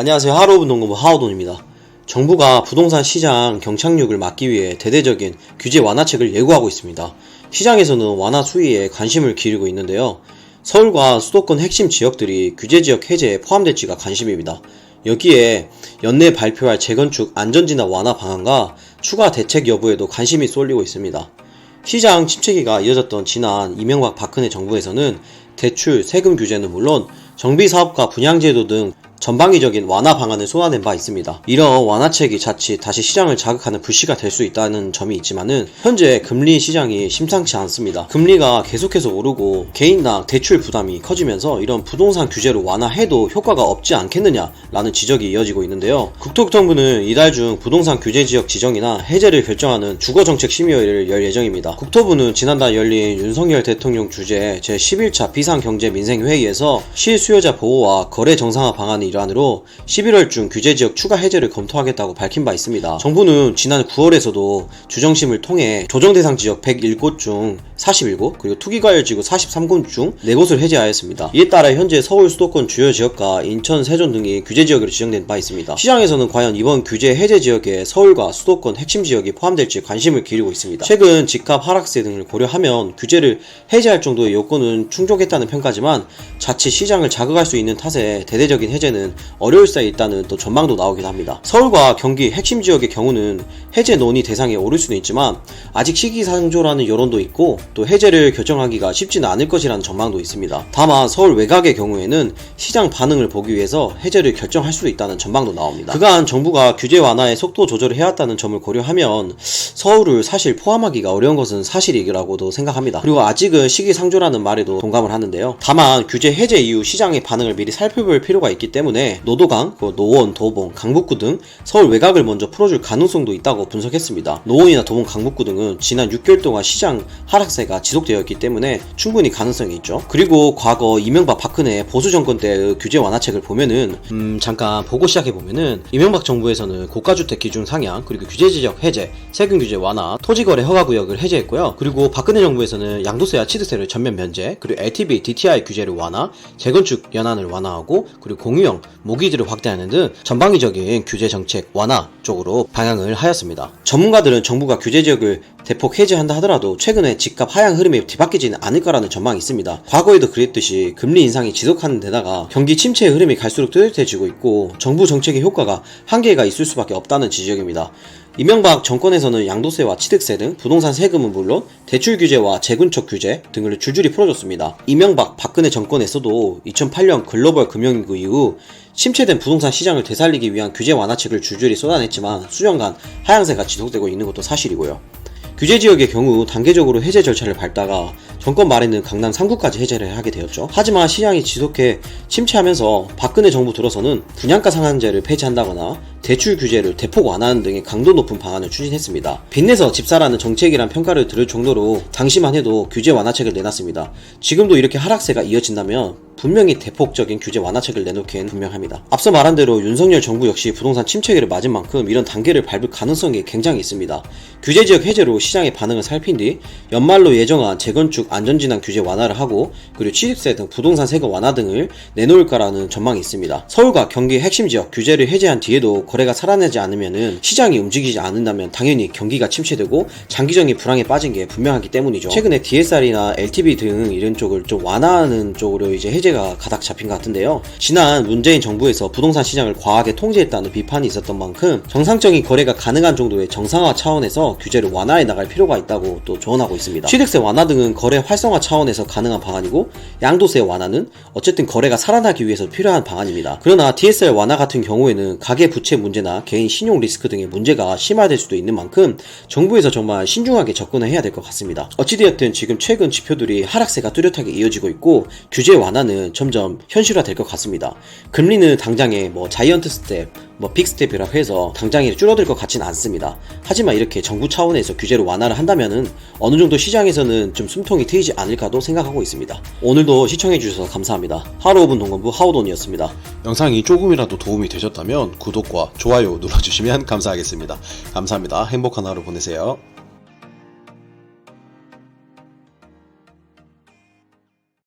안녕하세요. 하루오브 농구부 하우돈입니다. 정부가 부동산 시장 경착륙을 막기 위해 대대적인 규제 완화책을 예고하고 있습니다. 시장에서는 완화 수위에 관심을 기울이고 있는데요. 서울과 수도권 핵심 지역들이 규제 지역 해제에 포함될지가 관심입니다. 여기에 연내 발표할 재건축 안전진화 완화 방안과 추가 대책 여부에도 관심이 쏠리고 있습니다. 시장 침체기가 이어졌던 지난 이명박 박근혜 정부에서는 대출, 세금 규제는 물론 정비 사업과 분양제도 등 전방위적인 완화 방안을 쏟아낸 바 있습니다. 이런 완화책이 자칫 다시 시장을 자극하는 불씨가 될 수 있다는 점이 있지만은 현재 금리 시장이 심상치 않습니다. 금리가 계속해서 오르고 개인당 대출 부담이 커지면서 이런 부동산 규제로 완화해도 효과가 없지 않겠느냐라는 지적이 이어지고 있는데요. 국토교통부는 이달 중 부동산 규제 지역 지정이나 해제를 결정하는 주거정책 심의회를 열 예정입니다. 국토부는 지난달 열린 윤석열 대통령 주재 제11차 비상경제민생회의에서 실수요자 보호와 거래 정상화 방안의 일환으로 11월 중 규제 지역 추가 해제를 검토하겠다고 밝힌 바 있습니다. 정부는 지난 9월에서도 주정심을 통해 조정 대상 지역 101곳 중 41곳 그리고 투기과열 지구 43곳 중 4곳을 해제하였습니다. 이에 따라 현재 서울 수도권 주요 지역과 인천, 세종 등이 규제 지역으로 지정된 바 있습니다. 시장에서는 과연 이번 규제 해제 지역에 서울과 수도권 핵심 지역이 포함될지 관심을 기울이고 있습니다. 최근 집값 하락세 등을 고려하면 규제를 해제할 정도의 요건은 충족했다는 평가지만 자칫 시장을 자극할 수 있는 탓에 대대적인 해제는 어려울 수 있다는 또 전망도 나오긴 합니다. 서울과 경기 핵심 지역의 경우는 해제 논의 대상에 오를 수는 있지만 아직 시기상조라는 여론도 있고 또 해제를 결정하기가 쉽지는 않을 것이라는 전망도 있습니다. 다만 서울 외곽의 경우에는 시장 반응을 보기 위해서 해제를 결정할 수도 있다는 전망도 나옵니다. 그간 정부가 규제 완화의 속도 조절을 해왔다는 점을 고려하면 서울을 사실 포함하기가 어려운 것은 사실이라고도 생각합니다. 그리고 아직은 시기상조라는 말에도 동감을 하는데요. 다만 규제 해제 이후 시장의 반응을 미리 살펴볼 필요가 있기 때문에 노도강, 그 노원, 도봉, 강북구 등 서울 외곽을 먼저 풀어줄 가능성도 있다고 분석했습니다. 노원이나 도봉, 강북구 등은 지난 6개월 동안 시장 하락세가 지속되었기 때문에 충분히 가능성이 있죠. 그리고 과거 이명박 박근혜 보수 정권 때의 규제 완화책을 보면은 음 잠깐 보고 시작해 보면은 이명박 정부에서는 고가주택 기준 상향 그리고 규제 지역 해제, 세금 규제 완화, 토지거래 허가 구역을 해제했고요. 그리고 박근혜 정부에서는 양도세와 취득세를 전면 면제, 그리고 LTV, DTI 규제를 완화, 재건축 연한을 완화하고 그리고 공유형 모기지를 확대하는 등 전방위적인 규제 정책 완화 쪽으로 방향을 하였습니다. 전문가들은 정부가 규제 지역을 대폭 해제한다 하더라도 최근에 집값 하향 흐름에 뒤바뀌지는 않을 거라는 전망이 있습니다. 과거에도 그랬듯이 금리 인상이 지속하는 데다가 경기 침체의 흐름이 갈수록 뚜렷해지고 있고 정부 정책의 효과가 한계가 있을 수밖에 없다는 지적입니다. 이명박 정권에서는 양도세와 취득세 등 부동산 세금은 물론 대출 규제와 재건축 규제 등을 줄줄이 풀어줬습니다. 이명박 박근혜 정권에서도 2008년 글로벌 금융위기 이후 침체된 부동산 시장을 되살리기 위한 규제 완화책을 줄줄이 쏟아냈지만 수년간 하향세가 지속되고 있는 것도 사실이고요. 규제 지역의 경우 단계적으로 해제 절차를 밟다가 정권 말에는 강남 3구까지 해제를 하게 되었죠. 하지만 시장이 지속해 침체하면서 박근혜 정부 들어서는 분양가 상한제를 폐지한다거나 대출 규제를 대폭 완화하는 등의 강도 높은 방안을 추진했습니다. 빚내서 집사라는 정책이란 평가를 들을 정도로 당시만 해도 규제 완화책을 내놨습니다. 지금도 이렇게 하락세가 이어진다면 분명히 대폭적인 규제 완화책을 내놓기엔 분명합니다. 앞서 말한 대로 윤석열 정부 역시 부동산 침체기를 맞은 만큼 이런 단계를 밟을 가능성이 굉장히 있습니다. 규제 지역 해제로 시장의 반응을 살핀 뒤 연말로 예정한 재건축 안전진앙 규제 완화를 하고 그리고 취득세 등 부동산 세금 완화 등을 내놓을 거라는 전망이 있습니다. 서울과 경기 핵심 지역 규제를 해제한 뒤에도 거래가 살아나지 않으면은 시장이 움직이지 않는다면 당연히 경기가 침체되고 장기적인 불황에 빠진 게 분명하기 때문이죠. 최근에 DSR이나 LTV 등 이런 쪽을 좀 완화하는 쪽으로 이제 해제가 가닥 잡힌 것 같은데요. 지난 문재인 정부에서 부동산 시장을 과하게 통제했다는 비판이 있었던 만큼 정상적인 거래가 가능한 정도의 정상화 차원에서 규제를 완화해 나갈 필요가 있다고 또 조언하고 있습니다. 취득세 완화 등은 거래 활성화 차원에서 가능한 방안이고 양도세 완화는 어쨌든 거래가 살아나기 위해서 필요한 방안입니다. 그러나 DSR 완화 같은 경우에는 가계 부채 문제나 개인 신용 리스크 등의 문제가 심화될 수도 있는 만큼 정부에서 정말 신중하게 접근을 해야 될 것 같습니다. 어찌되었든 지금 최근 지표들이 하락세가 뚜렷하게 이어지고 있고 규제 완화는 점점 현실화될 것 같습니다. 금리는 당장에 뭐 자이언트 스텝, 뭐 빅스텝이라고 해서 당장에 줄어들 것 같지는 않습니다. 하지만 이렇게 정부 차원에서 규제를 완화를 한다면은 어느 정도 시장에서는 좀 숨통이 트이지 않을까도 생각하고 있습니다. 오늘도 시청해주셔서 감사합니다. 하루 5분 동건부 하우돈이었습니다. 영상이 조금이라도 도움이 되셨다면 구독과 좋아요 눌러주시면 감사하겠습니다. 감사합니다. 행복한 하루 보내세요.